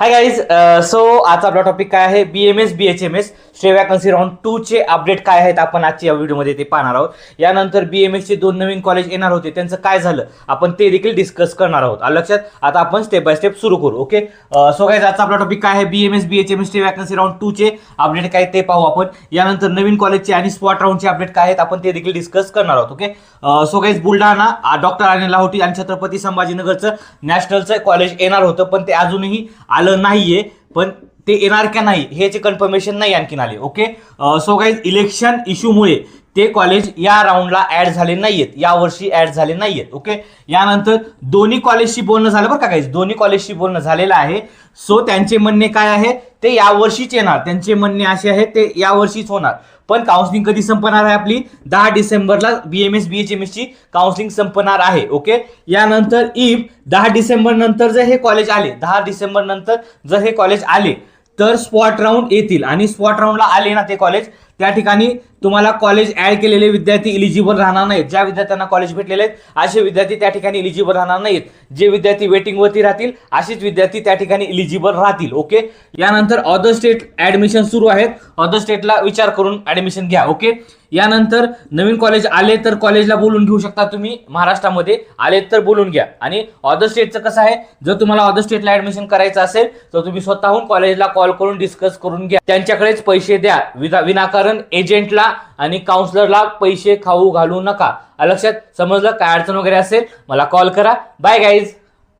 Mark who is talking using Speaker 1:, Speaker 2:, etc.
Speaker 1: Hi guys so आजचा आपला topic काय आहे? B M S B H M S state vacancy round टूचे update काय आहेत आपण आजच्या या व्हिडिओमध्ये ते पाहणार आहोत. यानंतर बी एम एसचे दोन नवीन कॉलेज येणार होते. त्यांचं काय झालं? आपण ते देखील डिस्कस करणार आहोत. लक्षात? आता आपण स्टेप बाय स्टेप सुरू करू ओके सो गाईज आजचा आपला टॉपिक काय आहे? B M S B H M S state vacancy round टूचे update काय ते पाहू आपण. यानंतर नवीन कॉलेजचे आणि स्पॉट राऊंडचे अपडेट काय आहेत आपण ते देखील डिस्कस करणार आहोत okay so guys Buldhana doctor Anil Lahoti आणि छत्रपती संभाजीनगरचं नॅशनलचं कॉलेज येणार होतं पण ते अजूनही आलं नाहीये पण ते येणार का नाही ह्याचे कन्फर्मेशन नाही आणखीन आले ओके सो गाईज इलेक्शन इश्यूमुळे ते कॉलेज या राऊंडला ऍड झाले नाहीयेत. यावर्षी ऍड झाले नाहीयेत. ओके यानंतर दोन्ही कॉलेजशी बोलणं झालं बरं का काही दोन्ही कॉलेजशी बोलणं झालेलं आहे. सो त्यांचे म्हणणे काय आहे? ते यावर्षीच येणार. त्यांचे म्हणणे असे आहे ते यावर्षीच होणार. पण काउन्सिलिंग कधी संपणार आहे आपली? दहा डिसेंबरला B M S B H M ची काउन्सिलिंग संपणार आहे. ओके यानंतर इफ दहा डिसेंबर नंतर जर हे कॉलेज आले दहा डिसेंबर नंतर जर हे कॉलेज आले तर स्पॉट राऊंड येतील. आणि स्पॉट राऊंडला आले ना ते कॉलेज त्या ठिकाणी तुम्हाला कॉलेज ऍड केलेले विद्यार्थी इलिजिबल राहणार नाहीत. ज्या विद्यार्थ्यांना कॉलेज भेटलेले आहेत असे विद्यार्थी त्या ठिकाणी इलिजिबल राहणार नाहीत. जे विद्यार्थी वेटिंगवरती राहतील असेच विद्यार्थी त्या ठिकाणी इलिजिबल राहतील. ओके यानंतर अदर स्टेट ऍडमिशन सुरू आहेत. अदर स्टेटला विचार करून ऍडमिशन घ्या. ओके यानंतर नवीन कॉलेज आले तर कॉलेजला बोलून घेऊ शकता तुम्ही. महाराष्ट्रामध्ये आले तर बोलून घ्या. आणि अदर स्टेटचं कसं आहे? जर तुम्हाला अदर स्टेटला ऍडमिशन करायचं असेल तर तुम्ही स्वतःहून कॉलेजला कॉल करून डिस्कस करून घ्या. त्यांच्याकडेच पैसे द्या. विना कारण एजंटला आणि काउन्सलरला पैसे खाऊ घालू नका. लक्षात? समजलं? काय अडचण वगैरे असेल? मला कॉल करा. Bye guys